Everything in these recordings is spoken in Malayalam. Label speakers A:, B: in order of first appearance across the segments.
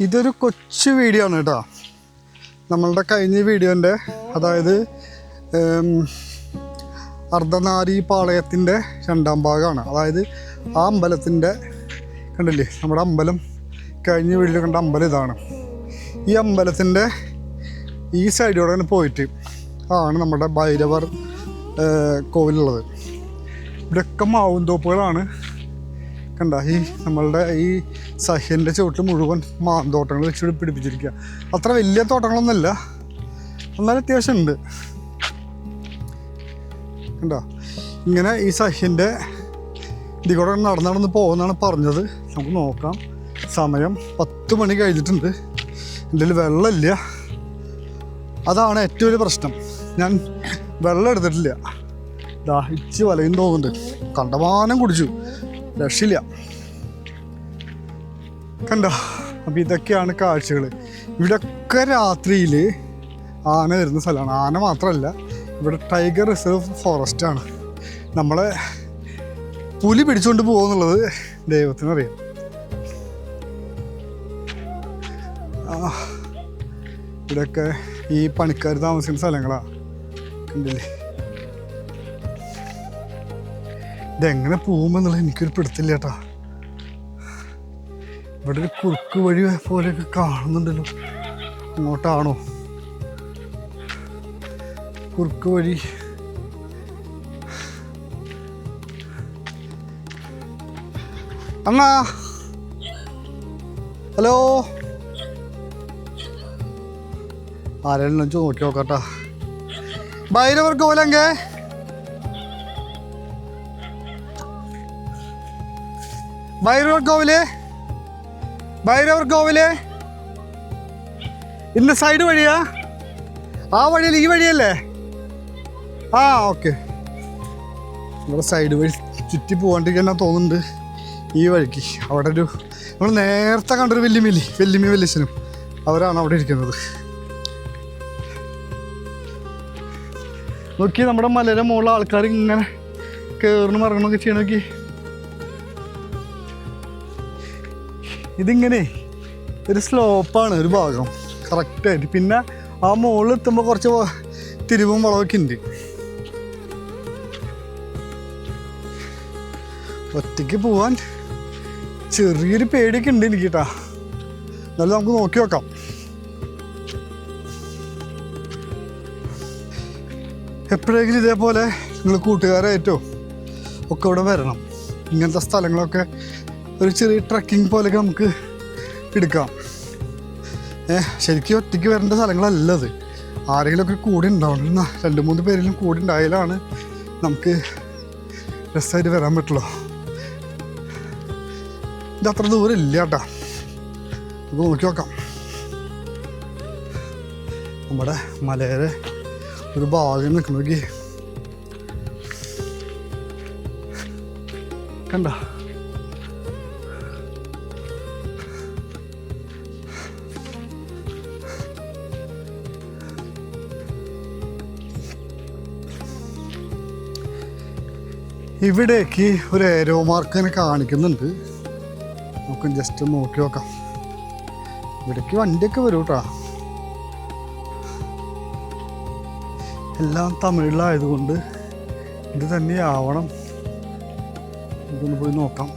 A: ഇതൊരു കൊച്ചു വീഡിയോ ആണ് കേട്ടോ. നമ്മളുടെ കഴിഞ്ഞ വീഡിയോന്റെ അതായത് അർദ്ധനാരി പാളയത്തിന്റെ രണ്ടാം ഭാഗമാണ്. അതായത് ആ അമ്പലത്തിന്റെ കണ്ടില്ലേ നമ്മുടെ അമ്പലം കഴിഞ്ഞ വീഡിയോ കണ്ട അമ്പലം ഇതാണ്. ഈ അമ്പലത്തിന്റെ ഈ സൈഡിലൂടെ തന്നെ പോയിട്ട് ആണ് നമ്മുടെ ഭൈരവർ കോവിലുള്ളത്. ഇവിടെയൊക്കെ മാവും തോപ്പുകളാണ്. കണ്ട ഈ നമ്മളുടെ ഈ സഹ്യന്റെ ചുവട്ടിൽ മുഴുവൻ മാന്തോട്ടങ്ങൾ വെച്ച് പിടിപ്പിച്ചിരിക്കുക. അത്ര വലിയ തോട്ടങ്ങളൊന്നുമല്ല. എന്നാലും അത്യാവശ്യം ഉണ്ട്. കണ്ടോ? ഇങ്ങനെ ഈ സഹ്യന്റെ ഇതിൽ കൂടെ നടന്ന് നടന്ന് പോകുമെന്നാണ് പറഞ്ഞത്. നമുക്ക് നോക്കാം. സമയം പത്ത് മണി കഴിഞ്ഞിട്ടുണ്ട്. എന്റെ വെള്ളമില്ല. അതാണ് ഏറ്റവും വലിയ പ്രശ്നം. ഞാൻ വെള്ളം എടുത്തിട്ടില്ല. ദാഹിച്ച് വലയും തോന്നുന്നുണ്ട്. കണ്ടമാനം കുടിച്ചു. രക്ഷയില്ല. കണ്ടോ? അപ്പം ഇതൊക്കെയാണ് കാഴ്ചകൾ ഇവിടെയൊക്കെ രാത്രിയിൽ ആന വരുന്ന സ്ഥലമാണ്. ആന മാത്രമല്ല ഇവിടെ ടൈഗർ റിസർവ് ഫോറസ്റ്റ് ആണ്. നമ്മളെ പുലി പിടിച്ചുകൊണ്ട് പോകുന്നുള്ളത് ദൈവത്തിനറിയാം. ഇവിടെയൊക്കെ ഈ പണിക്കാർ താമസിക്കുന്ന സ്ഥലങ്ങളാണ് കണ്ടില്ലേ? ഇതെങ്ങനെ പോകുമെന്നുള്ളത് എനിക്കൊരു പിടുത്തില്ല ചേട്ടാ ഇവിടെ ഒരു കുറുക്ക് വഴി പോലെയൊക്കെ കാണുന്നുണ്ടല്ലോ. അങ്ങോട്ടാണോ? കുറുക്ക് വഴി. അണ്ണാ. ഹലോ. ആരെല്ലാം നോക്കി നോക്കട്ടാ. ഭൈരവർക്ക് കോലങ്കേ ഭൈരവർ കോവിൽ ഭൈരവർ കോവിൽ ഇന്ന് സൈഡ് വഴിയാ? ആ വഴിയിൽ ഈ വഴിയല്ലേ? ആ ഓക്കെ ഇവിടെ സൈഡ് വഴി ചുറ്റി പോകാണ്ടിരിക്കാൻ തോന്നുന്നുണ്ട് ഈ വഴിക്ക്. അവിടെ ഒരു നമ്മൾ നേരത്തെ കണ്ടൊരു വെല്ലുമില്ലി വെല്ലുമി വെല്ലിച്ചനും അവരാണ് അവിടെ ഇരിക്കുന്നത്. നോക്കി നമ്മുടെ മലയുടെ മുകളിൽ ആൾക്കാർ ഇങ്ങനെ കയറണം ഇറങ്ങണമൊക്കെ ചെയ്യണം ഇതിങ്ങനെ ഒരു സ്ലോപ്പാണ് ഒരു ഭാഗം. കറക്റ്റായിട്ട് പിന്നെ ആ മുകളിൽ എത്തുമ്പോൾ കുറച്ച് തിരിവും വളവൊക്കെ ഉണ്ട്. ഒറ്റയ്ക്ക് പോവാൻ ചെറിയൊരു പേടിയൊക്കെ ഉണ്ട് എനിക്ക് കേട്ടാ എന്നാലും നമുക്ക് നോക്കി നോക്കാം. എപ്പോഴെങ്കിലും ഇതേപോലെ നിങ്ങൾ കൂട്ടുകാരായിട്ടോ ഒക്കെ ഇവിടെ വരണം. ഇങ്ങനത്തെ സ്ഥലങ്ങളൊക്കെ ഒരു ചെറിയ ട്രക്കിംഗ് പോലെയൊക്കെ നമുക്ക് എടുക്കാം. ശരിക്കും ഒറ്റയ്ക്ക് വരേണ്ട സ്ഥലങ്ങളല്ല അത്. ആരെങ്കിലുമൊക്കെ കൂടെ ഉണ്ടാവണം. രണ്ട് മൂന്ന് പേരിലും കൂടെ ഉണ്ടായാലാണ് നമുക്ക് രസമായിട്ട് വരാൻ പറ്റുള്ളൂ. ഇത് അത്ര ദൂരം ഇല്ല കേട്ടാ. നമുക്ക് നോക്കി നോക്കാം. നമ്മുടെ മലയുടെ ഒരു ഭാഗം നിൽക്കണമെങ്കിൽ കണ്ട? ഇവിടേക്ക് ഒരു ഏരോ മാർക്ക് ഇങ്ങനെ കാണിക്കുന്നുണ്ട്. നമുക്ക് ജസ്റ്റ് നോക്കി നോക്കാം. ഇവിടേക്ക് വണ്ടിയൊക്കെ വരും കേട്ടോ എല്ലാം തമിഴിലായതുകൊണ്ട് ഇത് തന്നെയാവണം. ഇതൊന്ന് പോയി നോക്കാം.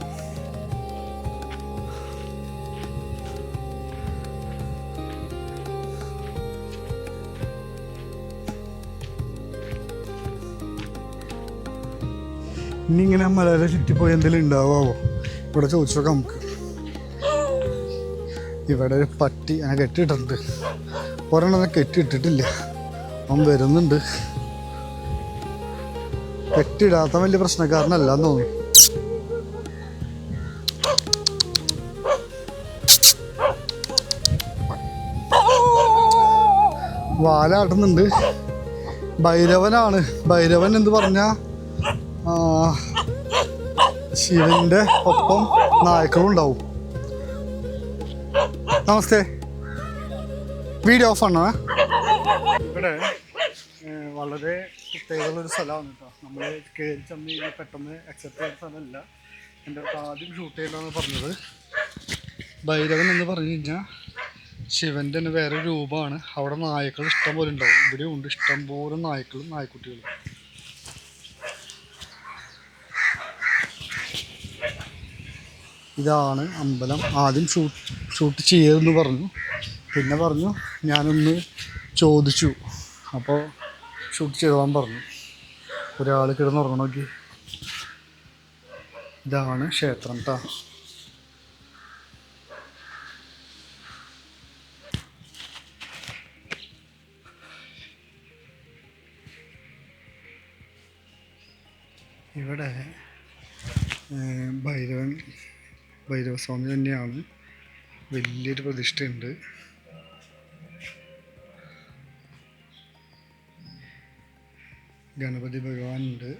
A: ഇനി ഇങ്ങനെ മലയുടെ ചുറ്റിപ്പോയി എന്തെങ്കിലും ഉണ്ടാവാവോ? ഇവിടെ ചോദിച്ചു നോക്കാം നമുക്ക്. ഇവിടെ ഒരു പട്ടി അങ്ങനെ കെട്ടിയിട്ടുണ്ട്. ഒരെണ്ണം കെട്ടിയിട്ടിട്ടില്ല. അവൻ വരുന്നുണ്ട്. കെട്ടിയിടാത്ത വലിയ പ്രശ്നക്കാരനല്ല എന്ന് തോന്നുന്നു. വാലാട്ടുന്നുണ്ട്. ഭൈരവനാണ്. ഭൈരവൻ എന്ന് പറഞ്ഞ? ശിവന്റെ ഒപ്പം നായക്കളും ഉണ്ടാവും. നമസ്തേ. വീഡിയോ ഓഫ് ആണോ? ഇവിടെ വളരെ പ്രത്യേകമുള്ളൊരു സ്ഥലമാണ് കേട്ടോ. നമ്മൾ കയറി ചെന്ന് കഴിഞ്ഞാൽ പെട്ടെന്ന് അക്സെപ്റ്റ് ചെയ്യുന്ന സ്ഥലമല്ല. എന്റെ അടുത്ത് ആദ്യം ഷൂട്ട് ചെയ്യണമെന്ന് പറഞ്ഞത്. ഭൈരവൻ എന്ന് പറഞ്ഞു കഴിഞ്ഞാൽ ശിവന്റെ തന്നെ വേറെ രൂപമാണ്. അവിടെ നായ്ക്കൾ ഇഷ്ടം പോലെ ഉണ്ടാവും. ഇവിടെ ഉണ്ട്. ഇഷ്ടം പോലെ നായ്ക്കളും നായ്ക്കുട്ടികളും. ഇതാണ് അമ്പലം. ആദ്യം ഷൂട്ട് ഷൂട്ട് ചെയ്യരുതെന്ന് പറഞ്ഞു. പിന്നെ പറഞ്ഞു ഞാനൊന്ന് ചോദിച്ചു. അപ്പോൾ ഷൂട്ട് ചെയ്തോളാൻ പറഞ്ഞു. ഒരാൾ കിടന്നുറങ്ങണം നോക്കി ഇതാണ് ക്ഷേത്രം കേട്ടോ ഇവിടെ ഭൈരവൻ ഭൈരവസ്വാമി തന്നെയാണ്. വലിയൊരു പ്രതിഷ്ഠയുണ്ട്. ഗണപതി ഭഗവാനുണ്ട്.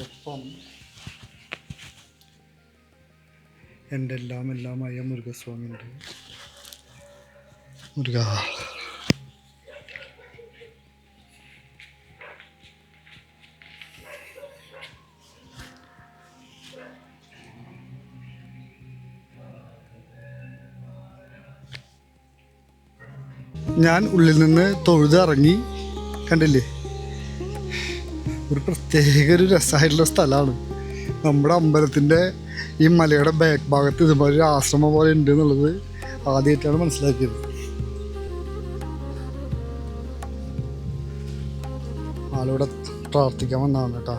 A: ഒപ്പം എന്റെ എല്ലാം എല്ലാമായ മുരുകസ്വാമിയുണ്ട്. മുരുക. ഞാൻ ഉള്ളിൽ നിന്ന് തൊഴുതിറങ്ങി കണ്ടില്ലേ? ഒരു പ്രത്യേക ഒരു രസമായിട്ടുള്ള സ്ഥലമാണ്. നമ്മുടെ അമ്പലത്തിന്റെ ഈ മലയുടെ ബാക്ക് ഭാഗത്ത് ഇതുപോലെ ഒരു ആശ്രമം പോലെ ഉണ്ട് എന്നുള്ളത് ആദ്യമായിട്ടാണ് മനസ്സിലാക്കിയത്. ആളിവിടെ പ്രാർത്ഥിക്കാൻ വന്നതാണ് കേട്ടോ.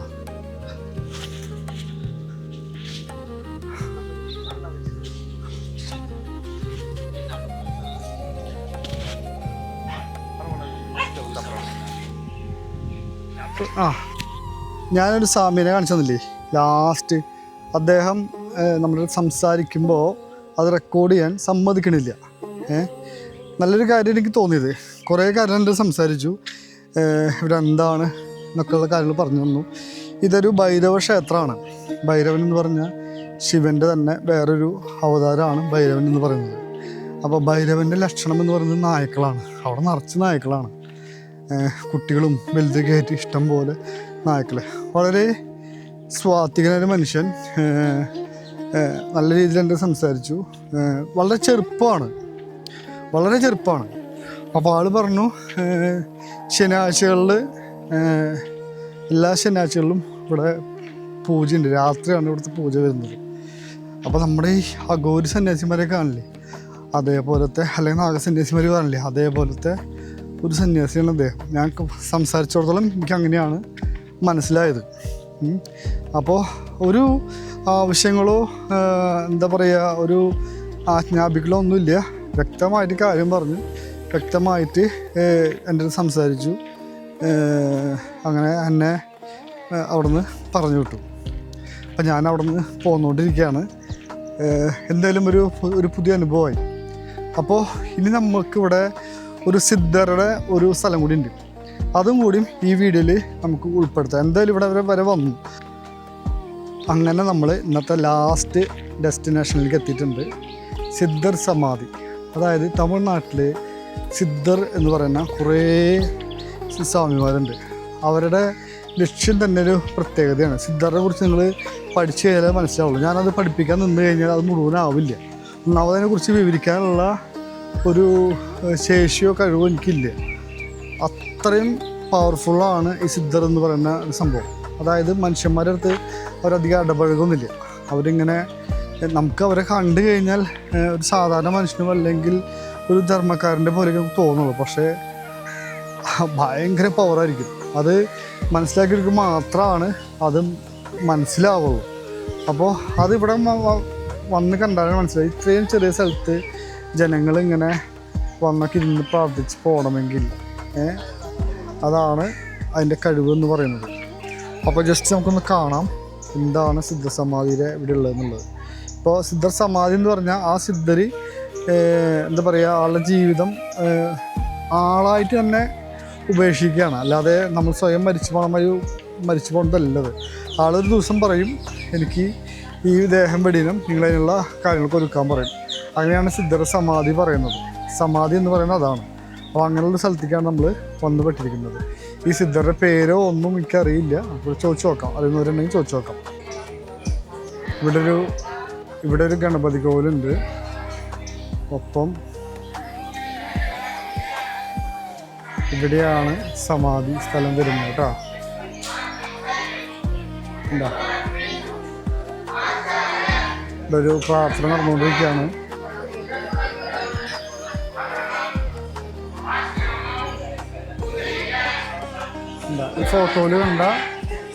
A: ആ. ഞാനൊരു സാമ്യനെ കാണിച്ചു തന്നില്ലേ? ലാസ്റ്റ് അദ്ദേഹം നമ്മൾ സംസാരിക്കുമ്പോൾ അത് റെക്കോർഡ് ചെയ്യാൻ സമ്മതിക്കണില്ല. നല്ലൊരു കാര്യം എനിക്ക് തോന്നിയത്. കുറേ കാര്യം എന്റെ സംസാരിച്ചു. എന്താണ് എന്നൊക്കെയുള്ള കാര്യങ്ങൾ പറഞ്ഞു തന്നു. ഇതൊരു ഭൈരവ ക്ഷേത്രമാണ്. ഭൈരവൻ എന്ന് പറഞ്ഞാൽ ശിവന്റെ തന്നെ വേറൊരു അവതാരമാണ് ഭൈരവൻ എന്ന് പറയുന്നത്. അപ്പോൾ ഭൈരവന്റെ ലക്ഷണം എന്ന് പറയുന്നത് നായ്ക്കളാണ്. അവിടെ നിറച്ച് നായ്ക്കളാണ്. കുട്ടികളും വലുതൊക്കെ ആയിട്ട് ഇഷ്ടം പോലെ നായ്ക്കൾ വളരെ സ്വാത്വികനായ മനുഷ്യൻ. നല്ല രീതിയിൽ എന്റെ സംസാരിച്ചു. വളരെ ചെറുപ്പമാണ്. വളരെ ചെറുപ്പമാണ്. അപ്പോൾ ആൾ പറഞ്ഞു ശനിയാഴ്ചകളിൽ എല്ലാ ശനിയാഴ്ചകളിലും ഇവിടെ പൂജയുണ്ട്. രാത്രിയാണ് ഇവിടുത്തെ പൂജ വരുന്നത്. അപ്പോൾ നമ്മുടെ ഈ അഗോരി സന്യാസിമാരെ കാണില്ലേ? അതേപോലത്തെ അല്ലെങ്കിൽ നാഗസന്യാസിമാർ കാണില്ലേ? അതേപോലത്തെ ഒരു സന്യാസിയാണ് അദ്ദേഹം. ഞാൻ സംസാരിച്ചിടത്തോളം എനിക്ക് അങ്ങനെയാണ് മനസ്സിലായത്. അപ്പോൾ ഒരു ആവശ്യങ്ങളോ എന്താ പറയുക ഒരു ആജ്ഞാപിക്കലോ ഒന്നുമില്ല. വ്യക്തമായിട്ട് കാര്യം പറഞ്ഞു. വ്യക്തമായിട്ട് എന്റെ സംസാരിച്ചു. അങ്ങനെ എന്നെ അവിടുന്ന് പറഞ്ഞു വിട്ടു. അപ്പം ഞാൻ അവിടുന്ന് പോന്നുകൊണ്ടിരിക്കുകയാണ് എന്തായാലും ഒരു ഒരു പുതിയ അനുഭവമായി. അപ്പോൾ ഇനി നമുക്കിവിടെ ഒരു സിദ്ധരുടെ ഒരു സ്ഥലം കൂടി ഉണ്ട്. അതും കൂടിയും ഈ വീഡിയോയിൽ നമുക്ക് ഉൾപ്പെടുത്താം. എന്തായാലും ഇവിടെ വരെ വരെ വന്നു. അങ്ങനെ നമ്മൾ ഇന്നത്തെ ലാസ്റ്റ് ഡെസ്റ്റിനേഷനിലേക്ക് എത്തിയിട്ടുണ്ട്. സിദ്ധർ സമാധി. അതായത് തമിഴ്നാട്ടിൽ സിദ്ധർ എന്ന് പറയുന്ന കുറേ സ്വാമിമാരുണ്ട്. അവരുടെ ലക്ഷ്യം തന്നെ ഒരു പ്രത്യേകതയാണ്. സിദ്ധറിനെ കുറിച്ച് നിങ്ങൾ പഠിച്ചു കഴിഞ്ഞാലേ മനസ്സിലാവുള്ളൂ. ഞാനത് പഠിപ്പിക്കാൻ നിന്ന് കഴിഞ്ഞാൽ അത് മുഴുവനാവില്ല. ഒന്നാമതിനെ കുറിച്ച് വിവരിക്കാനുള്ള ഒരു ശേഷിയോ കഴിവോ എനിക്കില്ല അത്രയും പവർഫുള്ളാണ് ഈ സിദ്ധർ എന്ന് പറയുന്ന സംഭവം. അതായത് മനുഷ്യന്മാരുടെ അടുത്ത് അവരധികം ഇടപഴകുന്നില്ല. അവരിങ്ങനെ നമുക്ക് അവരെ കണ്ടു കഴിഞ്ഞാൽ ഒരു സാധാരണ മനുഷ്യനും അല്ലെങ്കിൽ ഒരു ധർമ്മക്കാരന്റെ പോലെ തോന്നുള്ളൂ. പക്ഷേ ഭയങ്കര പവറായിരിക്കും അത് മനസ്സിലാക്കിയെടുക്കുക മാത്രമാണ് അത് മനസ്സിലാവുള്ളൂ. അപ്പോൾ അതിവിടെ വന്ന് കണ്ടാലും മനസ്സിലായി ഇത്രയും ചെറിയ സ്ഥലത്ത് ജനങ്ങൾ ഇങ്ങനെ വന്നൊക്കെ ഇരുന്ന് പ്രാർത്ഥിച്ച് പോകണമെങ്കിൽ അതാണ് അതിന്റെ കഴിവ് എന്ന് പറയുന്നത്. അപ്പോൾ ജസ്റ്റ് നമുക്കൊന്ന് കാണാം എന്താണ് സിദ്ധസമാധിയുടെ ഇവിടെ ഉള്ളതെന്നുള്ളത്. ഇപ്പോൾ സിദ്ധർ സമാധി എന്ന് പറഞ്ഞാൽ ആ സിദ്ധർ എന്താ പറയുക ആളുടെ ജീവിതം ആളായിട്ട് തന്നെ ഉപേക്ഷിക്കുകയാണ്. അല്ലാതെ നമ്മൾ സ്വയം മരിച്ചു പോകണം ഒരു മരിച്ചു പോകുന്നതല്ലത് ആളൊരു ദിവസം പറയും എനിക്ക് ഈ ദേഹം വെടിയിലും നിങ്ങളതിനുള്ള കാര്യങ്ങൾക്ക് ഒരുക്കാൻ പറയും. അങ്ങനെയാണ് സിദ്ധർ സമാധി പറയുന്നത്. സമാധി എന്ന് പറയുന്നത് അതാണ്. അപ്പോൾ അങ്ങനെയുള്ള സ്ഥലത്തേക്കാണ് നമ്മൾ വന്നു പെട്ടിരിക്കുന്നത് ഈ സിദ്ധരുടെ പേരോ ഒന്നും എനിക്കറിയില്ല. അപ്പോൾ ചോദിച്ചു നോക്കാം. അറിയുന്നവരുണ്ടെങ്കിൽ ചോദിച്ചു നോക്കാം. ഇവിടെ ഒരു ഇവിടെ ഒരു ഗണപതി കോവിലുണ്ട്. ഒപ്പം ഇവിടെയാണ് സമാധി സ്ഥലം വരുന്നത് കേട്ടോ. എന്താ ഇവിടെ ഒരു പ്രാർത്ഥന നടന്നുകൊണ്ടിരിക്കുകയാണ്. ഫോട്ടോയിൽ കണ്ട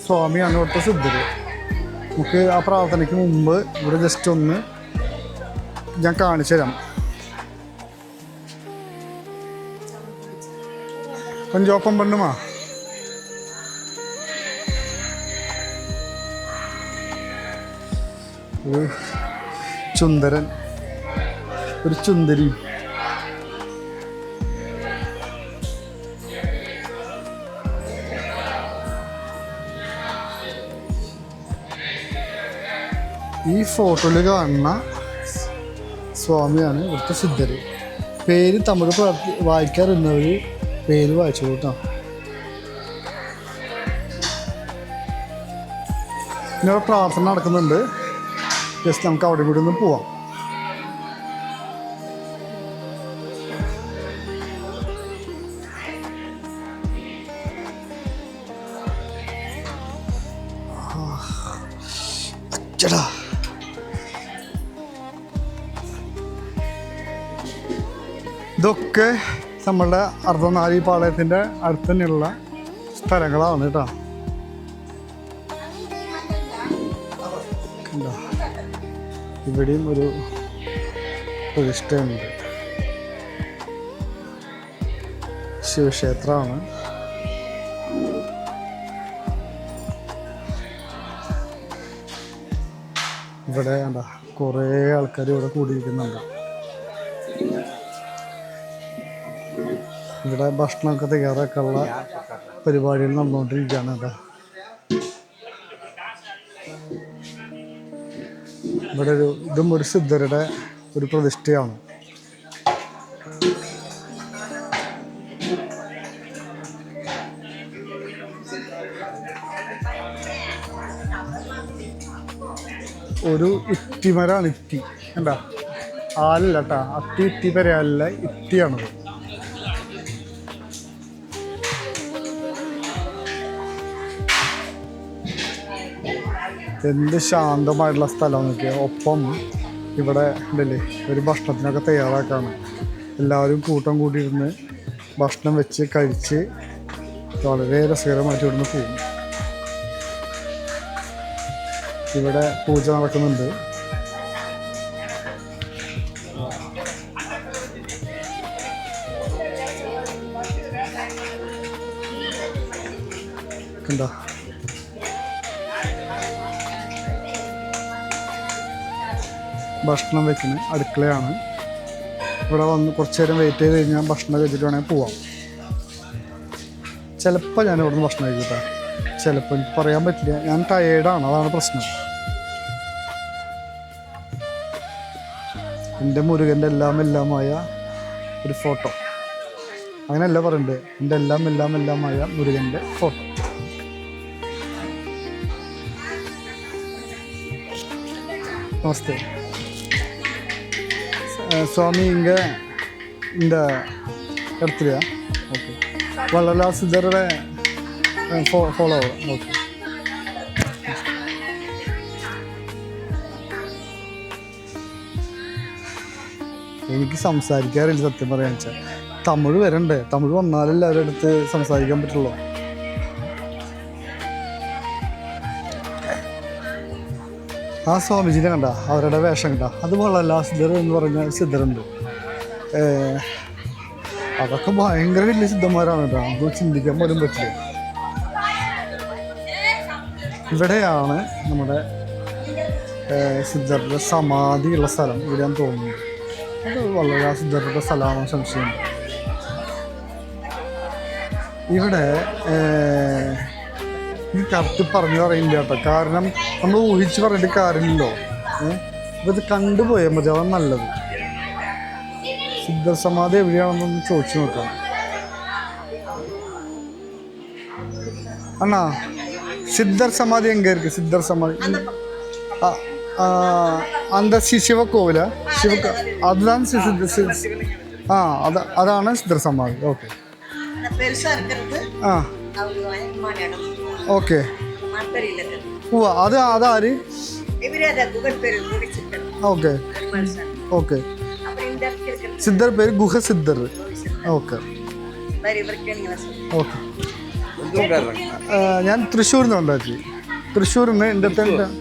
A: സ്വാമിയാണ് ഇവിടുത്തെ സിദ്ധര്. നമുക്ക് ആ പ്രാർത്ഥനയ്ക്ക് മുമ്പ് ഇവിടെ ജസ്റ്റ് ഒന്ന് ഞാൻ കാണിച്ചു തരാം. പഞ്ചോപ്പം പെണ്ണുമാ ചുന്ദരൻ ഒരു ചുന്ദരി ഈ ഫോട്ടോയിൽ കാണുന്ന സ്വാമിയാണ് ഇവിടുത്തെ സിദ്ധർ പേര് തമിഴ് വായിക്കാറുന്നവർ പേര് വായിച്ചു കൂട്ടാം. പിന്നെ അവിടെ പ്രാർത്ഥന നടക്കുന്നുണ്ട്. ജസ്റ്റ് നമുക്ക് അവിടെ കൂടി ഒന്ന് പോവാം. ചേട്ടാ ഇതൊക്കെ നമ്മളുടെ അർദ്ധനാരി പാളയത്തിന്റെ അടുത്ത് തന്നെയുള്ള സ്ഥലങ്ങളാണ് കേട്ടോ. ഇവിടെയും ഒരു പ്രതിഷ്ഠയുണ്ട്. ശിവക്ഷേത്രമാണ്. ഇവിടെ കണ്ട കുറേ ആൾക്കാർ ഇവിടെ കൂടിയിരിക്കുന്നുണ്ട്. ഇവിടെ ഭക്ഷണമൊക്കെ തയ്യാറാക്കാനുള്ള പരിപാടികൾ നടന്നുകൊണ്ടിരിക്കുകയാണ് കേട്ടോ ഇവിടെ ഒരു ഇതും ഒരു സിദ്ധരുടെ ഒരു പ്രതിഷ്ഠയാണ്. ഒരു ഇത്തിമരാണ് ഇത്തി എന്താ ആലല്ല കേട്ടാ. അത്തി ഇത്തി പെരയല്ല ഇത്തിയാണത് എന്ത് ശാന്തമായിട്ടുള്ള സ്ഥലം നോക്കിയാൽ ഒപ്പം ഇവിടെ ഉണ്ടല്ലേ ഒരു ഭക്ഷണത്തിനൊക്കെ തയ്യാറാക്കാണ്. എല്ലാവരും കൂട്ടം കൂട്ടിയിരുന്ന് ഭക്ഷണം വെച്ച് കഴിച്ച് വളരെ രസകരമായിട്ട് ഇവിടുന്ന് പോകും ഇവിടെ പൂജ നടക്കുന്നുണ്ട്. കണ്ടോ? ഭക്ഷണം വെക്കുന്ന അടുക്കളയാണ്. ഇവിടെ വന്ന് കുറച്ച് നേരം വെയിറ്റ് ചെയ്ത് കഴിഞ്ഞാൽ ഭക്ഷണം കഴിച്ചിട്ട് വേണമെങ്കിൽ പോവാം. ചിലപ്പോൾ ഞാൻ ഇവിടുന്ന് ഭക്ഷണം കഴിക്കട്ടെ ചിലപ്പോൾ എനിക്ക് പറയാൻ പറ്റില്ല. ഞാൻ ടയേർഡാണ് അതാണ് പ്രശ്നം. എന്റെ മുരുകന്റെ എല്ലാം എല്ലാമായ ഒരു ഫോട്ടോ അങ്ങനെയല്ല പറയുന്നത് എന്റെ എല്ലാം എല്ലാം എല്ലാമായ മുരുകന്റെ ഫോട്ടോ നമസ്തേ. சுவாமி இங்கே இந்த இடத்துலையா ஓகே வள்ளலா சித்தரோட ஃபோ ஃபாலோ ஓகே എനിക്ക് സംസാരിക്കാറില്ല സത്യം പറയാൻ വെച്ചാൽ തമിഴ് വരണ്ടേ തമിഴ് വന്നാലല്ലേ അവരുടെ അടുത്ത് സംസാരിക്കാൻ പറ്റുള്ളൂ ആ സ്വാമിജിനെ കണ്ട അവരുടെ വേഷം കണ്ട. അതുപോലെ വളല്ല സിദ്ധർ എന്ന് പറഞ്ഞ സിദ്ധറുണ്ട് അതൊക്കെ ഭയങ്കര വലിയ സിദ്ധന്മാരാണ് കേട്ടോ. നമുക്ക് ചിന്തിക്കാൻ പോലും പറ്റില്ല. ഇവിടെയാണ് നമ്മുടെ സിദ്ധരുടെ സമാധിയുള്ള സ്ഥലം. ഇവിടെയാന്ന് തോന്നുന്നു അത് വളരെ സിദ്ധരുടെ സ്ഥലമാണ് സംശയം. ഇവിടെ ഈ കറക്റ്റ് പറഞ്ഞു പറയില്ല കേട്ടോ കാരണം നമ്മൾ ഊഹിച്ച് പറഞ്ഞിട്ട് കാര്യമില്ലല്ലോ ഏഹ് അപ്പോൾ ഇത് കണ്ടുപോയാൽ മതി അതാണ് നല്ലത് സിദ്ധസമാധി എവിടെയാണെന്നൊന്ന് ചോദിച്ചു നോക്കാം அண்ணா சித்தர் சமாதி எங்கே இருக்குது சித்தர் சமாதி ஆ, ஆ, அந்த சி சிவக்கோவில ശിവ அதுதான் சி- சித்த- சி- ஆ அத அதான சித்தர் சமாதி ஓகே
B: அந்த பெருசா இருக்கிறது
A: ஆ ഓക്കെ.
B: അത് അതാര്? ഓക്കെ. ഓക്കെ.
A: സിദ്ധർ പേര് ഗുഹ സിദ്ധർ ഓക്കെ. ഓക്കെ ഞാൻ തൃശ്ശൂർ നിന്ന് ഉണ്ടാക്കി തൃശ്ശൂരിൽ നിന്ന് എന്റെ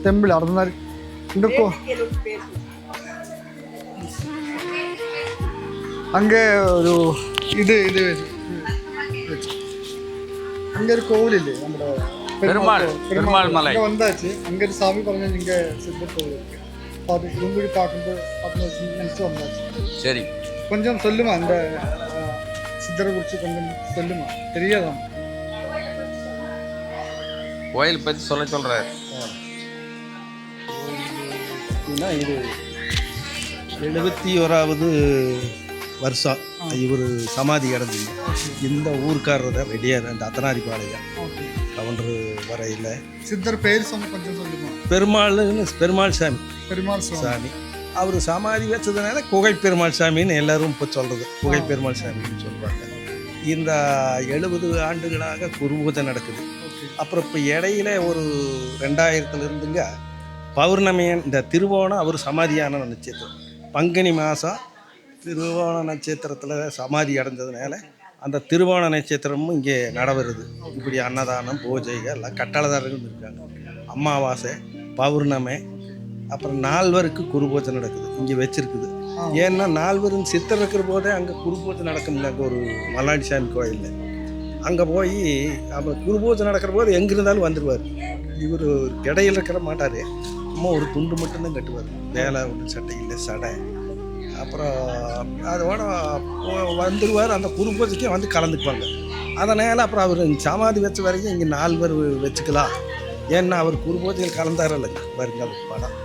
A: ടെമ്പിൾ അറുപത്തിനാല് എന്റെ കോ അങ്ങേ ഒരു ഇത് ഇത് அங்கே ஒரு கோவில் നമ്മുടെ
C: பெருமாள், பெருமாள் மலை.
A: இங்கே வந்தாச்சு அங்கே ஒரு சாமி പറഞ്ഞ இங்கே சித்தர் கோவில் இருக்கு அப்போ அது திரும்பி பார்க்கும்போது பார்க்கணும் நினச்சி வந்தாச்சு
C: சரி
A: கொஞ்சம் சொல்லுமா அந்த அஹ், சித்தரை குறித்து கொஞ்சம் சொல்லுமா தெரியாதா
C: கோயில் பற்றி சொல்ல சொல்கிறார்
D: அப்படின்னா இது எழுபத்தி ஓராவது வருஷம் இவர் சமாதி அடைஞ்சிங்க. இந்த ஊருக்காரர் தான் ரெடியாக இந்த அத்தனாதிபாளையம்.
A: ஓகே.
D: கவுண்டர் வரையில்
A: சித்தர் பேர் சொன்ன கொஞ்சம் சொல்லுமா?
D: பெருமாள்னு பெருமாள் சாமி.
A: பெருமாள்
D: சாமி. அவர் சமாதி வச்சதுனால குகை பெருமாள் சாமின்னு எல்லாரும் இப்போ சொல்கிறது குகை பெருமாள் சாமின்னு சொல்கிறாங்க இந்த எழுபது ஆண்டுகளாக குருபூஜை நடக்குது. அப்புறம் இப்போ இடையில ஒரு ரெண்டாயிரத்துல இருந்துங்க பௌர்ணமியன் இந்த திருவோணம் அவர் சமாதியான நட்சத்திரம் பங்குனி மாதம் திருவோண நட்சத்திரத்தில் சமாதி அடைஞ்சதுனால அந்த திருவோண நட்சத்திரமும் இங்கே நடவருது. இப்படி அன்னதானம் பூஜைகள் எல்லாம் கட்டளதாரர்கள் இருக்காங்க. அமாவாசை பௌர்ணமி அப்புறம் நால்வருக்கு குருபூஜை நடக்குது. இங்கே வச்சிருக்குது. ஏன்னா நால்வரும் சித்தர் இருக்கிற போதே அங்கே குருபூஜை நடக்கும்ல அங்கே ஒரு மல்லாடி சாமி கோயிலில். அங்கே போய் அப்புறம் குருபூஜை நடக்கிற போது எங்கே இருந்தாலும் வந்துடுவார் இவர் கிடையில் இருக்கிற மாட்டார். அம்மா ஒரு துண்டு மட்டும்தான் கட்டுவார். வேலை ஒன்றும் சட்டை இல்லை சடை. அப்புறம் அதோட வந்துடுவார் அந்த குருபூஜைக்கே வந்து கலந்துக்குவாங்க. அதனால் அப்புறம் அவர் சமாதி வச்ச வரைக்கும் இங்கே நால்வர் வச்சுக்கலாம். ஏன்னா அவர் குருபூஜையில் கலந்தார் இல்லைங்க அந்த படம்.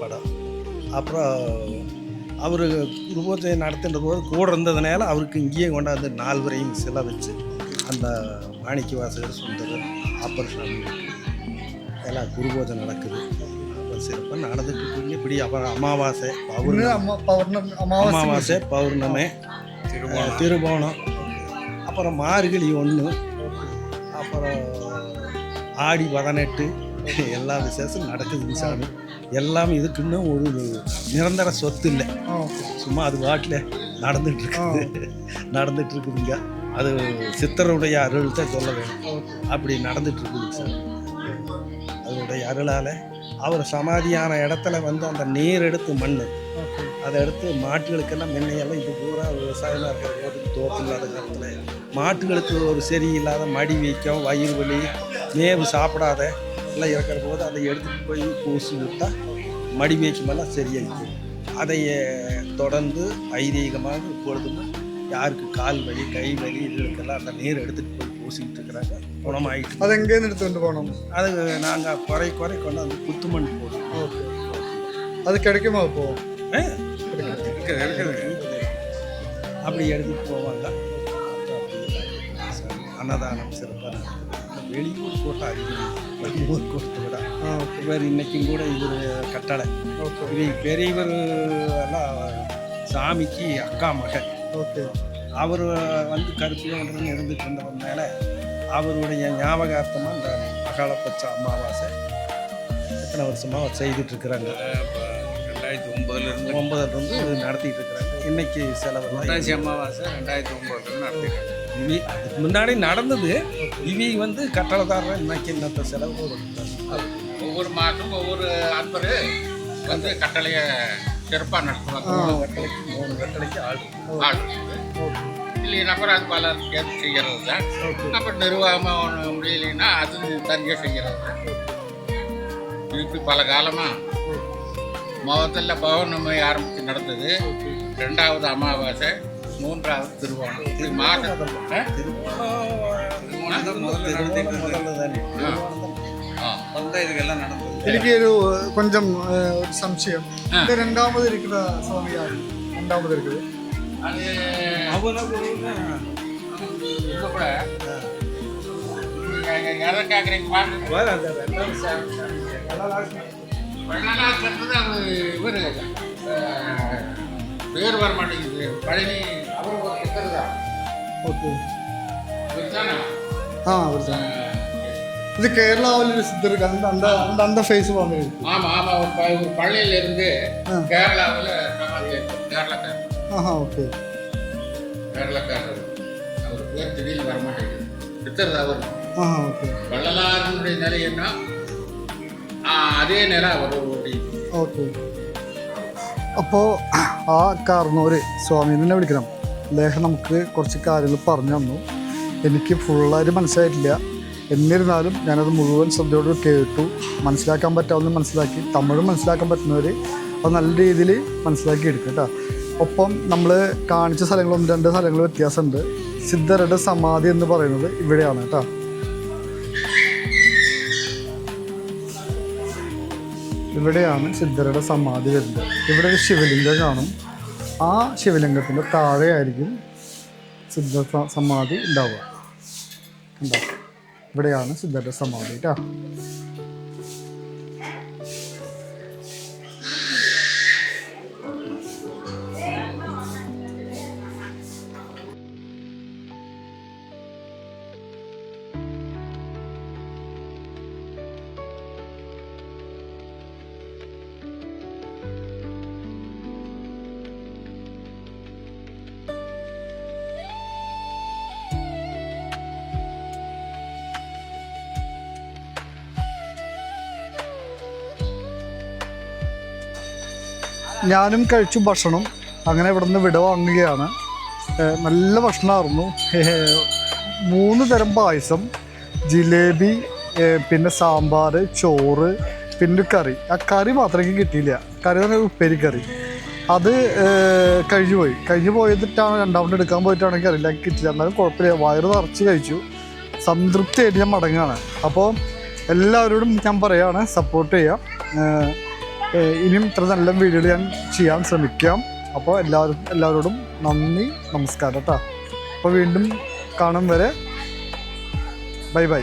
A: படம்.
D: அப்புறம் அவர் குருபூஜை நடத்துகின்ற போது கூட இருந்ததுனால அவருக்கு இங்கேயே கொண்டாந்து நால்வரையும் சிலை வச்சு அந்த மாணிக்க வாசகர் சுந்தரர் ஆப்பரசாமி எல்லாம் குருபூஜை நடக்குது. சிறப்பாக நடந்துட்டு இருக்குங்க. இப்படி அப்புறம் அமாவாசை பௌர்ணமி.
A: அம்மா பௌர்ணமி அமாவாசை.
D: பௌர்ணமி திருவோணம். அப்புறம் மார்கழி ஒன்று அப்புறம் ஆடி பதினெட்டு. எல்லா விசேஷம் நடக்குதுங்க சாமி. எல்லாம் இதுக்குன்னு ஒரு நிரந்தர சொத்து இல்லை. சும்மா அது வாட்டில் நடந்துட்டு இருக்குது. நடந்துட்டு இருக்குதுங்க. அது சித்தருடைய அருள் தான் சொல்ல வேணும்.
A: ஓகே.
D: அப்படி நடந்துட்டு இருக்குதுங்க சார் அதனுடைய அருளால் அவர் சமாதியான இடத்துல வந்து அந்த நீர் எடுத்து மண் அதை எடுத்து மாட்டுகளுக்கெல்லாம் முன்னையெல்லாம் இது பூரா விவசாயமாக இருக்கிற போது தோப்பு இல்லாத காலத்தில். மாட்டுகளுக்கு ஒரு சரியில்லாத மடி வீக்கம் வயிறு வலி மேவு சாப்பிடாத எல்லாம் இருக்கிற போது அதை எடுத்துட்டு போய் பூசி விட்டால் மடி வீக்கமெல்லாம் சரியாயிடும். அதை தொடர்ந்து ஐதீகமாக இப்பொழுதும் யாருக்கு கால் வலி கை வலி இதுக்கெல்லாம் அந்த நீர் எடுத்துகிட்டு போய் பூசிக்கிட்டு இருக்கிறாங்க குணமாயிட்டு.
A: அது எங்கேருந்து எடுத்துட்டு போகணும்?
D: அது நாங்கள் குறை குறை கொண்டு வந்து குத்துமண் போடுவோம்
A: ஓகே அது கிடைக்குமா இப்போ
D: அப்படி எடுத்துட்டு போவாங்க. அன்னதானம் சிறப்பாக வெளியூர் கூட்டம் அதிகம் வெளியூர் கூட்டத்தை விட. இவர் இன்னைக்கும் கூட இவர் கட்டளை. இவர் பெரியவர் எல்லாம் சாமிக்கு அக்கா மகன்.
A: ஓகே.
D: அவர் வந்து கருப்பியோன்றன்னு இருந்துட்டு இருந்தவனால அவருடைய ஞாபகார்த்தமாக இந்த அகாலப்பட்ச அமாவாசை எத்தனை வருஷமாக செய்துட்டு இருக்கிறாங்க
C: ரெண்டாயிரத்தி ஒன்பதுலேருந்து
D: ஒன்பதுல இருந்து நடத்திட்டு இருக்கிறாங்க இன்னைக்கு செலவெல்லாம்
C: புரட்டாசி அமாவாசை ரெண்டாயிரத்தி ஒன்பதுலேருந்து நடத்திருக்காங்க
D: இவி அதுக்கு முன்னாடி நடந்தது. இவி வந்து கட்டளதாரர் இன்னைக்கு இன்னத்த செலவு.
C: ஒவ்வொரு மாதம் ஒவ்வொரு அன்பர் வந்து கட்டளையை சிறப்பாக நடத்துவாங்க.
D: மூணு கட்டளைக்கு மூணு கட்டளைக்கு ஆள்.
C: ஆள். இல்லைன்னா அது பல சேர்த்து செய்கிறது தான் அப்புறம் நிர்வாகமாக ஒன்று முடியலைன்னா அது தனியாக செய்கிறது தான் இப்படி பல காலமாக முதல்ல பௌர்ணமி ஆரம்பித்து நடந்தது. ரெண்டாவது அமாவாசை மூன்றாவது திருவோணம். இது மாதம் எனக்கு ஒரு கொஞ்சம் ஒரு
D: சம்சயம். ரெண்டாவது இருக்கிற
C: சுவாமியார் ரெண்டாவது இருக்குது. பேர் வர மாட்டேங்குது. பழனி அவர் ஒரு சித்தர் தான். ஓகே. ஆ
A: அவர் தான். இது கேரளாவில் சித்தருக்கு அந்த அந்த அந்த ஃபேஸ் வந்து
C: ஆமாம் ஆமாம் ஒரு
A: பள்ளியிலேருந்து
C: கேரளாவில் கேரளாக்காரர்
A: ஆஹா ஓகே
C: கேரளக்காரர் அவர் பேர் திடீர்னு வர மாட்டேங்குது சித்தர் தான் அவர்
A: ஆஹா ஓகே
C: வள்ளலாருடைய நிலை என்ன ஆ, அதே நிலை அவர் ഒരു
A: ഓക്കെ അപ്പോൾ ആ കാർന്നൂര് സ്വാമി തന്നെ വിളിക്കണം അദ്ദേഹം നമുക്ക് കുറച്ച് കാര്യങ്ങൾ പറഞ്ഞു തന്നു എനിക്ക് ഫുള്ളായിട്ട് മനസ്സിലായിട്ടില്ല എന്നിരുന്നാലും ഞാനത് മുഴുവൻ ശ്രദ്ധയോട് കേട്ടു മനസ്സിലാക്കാൻ പറ്റാവുന്ന മനസ്സിലാക്കി തമിഴ് മനസ്സിലാക്കാൻ പറ്റുന്നവർ അത് നല്ല രീതിയിൽ മനസ്സിലാക്കി എടുക്കും കേട്ടോ ഒപ്പം നമ്മൾ കാണിച്ച സ്ഥലങ്ങൾ ഒന്ന് രണ്ട് സ്ഥലങ്ങൾ വ്യത്യാസമുണ്ട്. സിദ്ധരുടെ സമാധി എന്ന് പറയുന്നത് ഇവിടെയാണ് കേട്ടോ. ഇവിടെയാണ് സിദ്ധരുടെ സമാധി വരുന്നത്. ഇവിടെ ഒരു ശിവലിംഗം കാണും. ആ ശിവലിംഗത്തിന്റെ താഴെയായിരിക്കും സിദ്ധ സമാധി ഉണ്ടാവുക. ഉണ്ടോ ഇവിടെയാണ് സിദ്ധരുടെ സമാധി കേട്ടോ. ഞാനും കഴിച്ചു ഭക്ഷണം. അങ്ങനെ ഇവിടെ നിന്ന് വിട വാങ്ങുകയാണ്. നല്ല ഭക്ഷണമായിരുന്നു. മൂന്ന് തരം പായസം. ജിലേബി പിന്നെ സാമ്പാർ ചോറ് പിന്നെ കറി. ആ കറി മാത്രം എനിക്ക് കിട്ടിയില്ല. കറി തന്നെ ഉപ്പേരി കറി. അത് കഴിഞ്ഞുപോയി കഴിഞ്ഞു പോയി. കഴിഞ്ഞു പോയതിട്ടാണ് രണ്ടാമത് എടുക്കാൻ പോയിട്ടാണെങ്കിൽ അറിയില്ല. കിട്ടില്ല എന്നാലും കുഴപ്പമില്ല. വയറ് നിറച്ച് കഴിച്ചു. സംതൃപ്തിയായിട്ട് ഞാൻ മടങ്ങുകയാണ്. അപ്പോൾ എല്ലാവരോടും ഞാൻ പറയുകയാണ് സപ്പോർട്ട് ചെയ്യാം. ഇനിയും ഇത്ര നല്ല വീഡിയോകൾ ഞാൻ ചെയ്യാൻ ശ്രമിക്കാം. അപ്പോൾ എല്ലാവരും എല്ലാവരോടും നന്ദി നമസ്കാരം കേട്ടോ അപ്പോൾ വീണ്ടും കാണും വരെ. Bye bye.